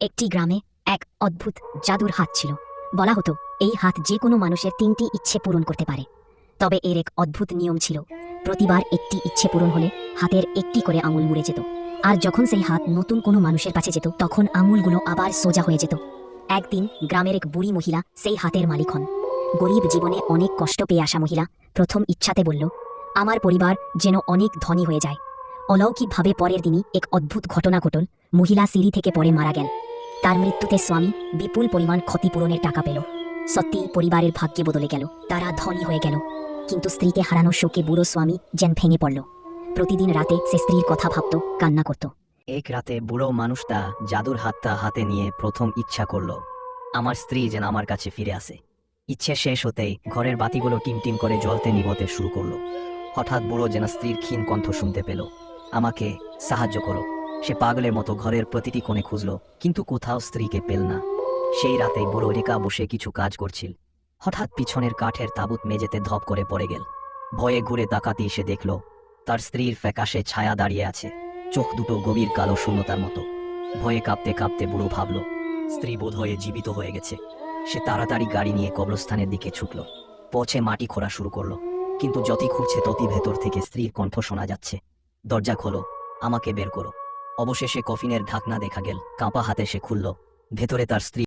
একটি গ্রামে এক অদ্ভুত জাদুর হাত ছিল। বলা হতো, এই হাত যে কোনো মানুষের তিনটি ইচ্ছে পূরণ করতে পারে। তবে এর এক অদ্ভুত নিয়ম ছিল, প্রতিবার একটি ইচ্ছে পূরণ হলে হাতের একটি করে আঙুল মুড়ে যেত। আর যখন সেই হাত নতুন কোনো মানুষের কাছে যেত, তখন আঙুলগুলো আবার সোজা হয়ে যেত। একদিন গ্রামের এক বুড়ি মহিলা সেই হাতের মালিক হন। গরিব জীবনে অনেক কষ্ট পেয়ে আসা মহিলা প্রথম ইচ্ছাতে বলল, আমার পরিবার যেন অনেক ধনী হয়ে যায়। অলৌকিকভাবে পরের দিনই এক অদ্ভুত ঘটনা ঘটল। মহিলা সিঁড়ি থেকে পরে মারা গেল। তার মৃত্যুতে স্বামী বিপুল পরিমাণ ক্ষতিপূরণের টাকা পেল। সত্যি পরিবারের ভাগ্যে বদলে গেল। তারা ধনী হয়ে গেল। কিন্তু স্ত্রীকে হারানোর শোকে বুড়ো স্বামী যেন ভেঙে পড়ল। প্রতিদিন রাতে সে স্ত্রীর কথা ভাবত, কান্না করত। এক রাতে বুড়ো মানুষটা জাদুর হাতটা হাতে নিয়ে প্রথম ইচ্ছা করল, আমার স্ত্রী যেন আমার কাছে ফিরে আসে। ইচ্ছে শেষ হতেই ঘরের বাতিগুলো টিমটিম করে জ্বলতে নিভতে শুরু করল। হঠাৎ বুড়ো যেন স্ত্রীর ক্ষীণ কণ্ঠ শুনতে পেল, আমাকে সাহায্য করো। সে পাগলের মতো ঘরের প্রতিটি কোণে খুঁজলো, কিন্তু কোথাও স্ত্রীকে পেল না। সেই রাতে বুড়ো রেখা বসে কিছু কাজ করছিল। হঠাৎ পিছনের কাঠের তাবুত মেঝেতে ধপ করে পড়ে গেল। ভয়ে ঘুরে তাকাতে এসে দেখল, তার স্ত্রীর ফ্যাকাশে ছায়া দাঁড়িয়ে আছে। চোখ দুটো গভীর কালো শূন্যতার মতো। ভয়ে কাঁপতে কাঁপতে বুড়ো ভাবল, স্ত্রী বোধ হয়ে জীবিত হয়ে গেছে। সে তাড়াতাড়ি গাড়ি নিয়ে কবরস্থানের দিকে ছুটল। পৌঁছে মাটি খোঁড়া শুরু করল, কিন্তু যতই খুঁড়ছে ততই ভেতর থেকে স্ত্রীর কণ্ঠ শোনা যাচ্ছে। দরজা খোলো, আমাকে বের করো। অবশেষে কফিনের ঢাকনা দেখা গেল কাঁপা হাতে সে খুলল। ভেতরে তার স্ত্রী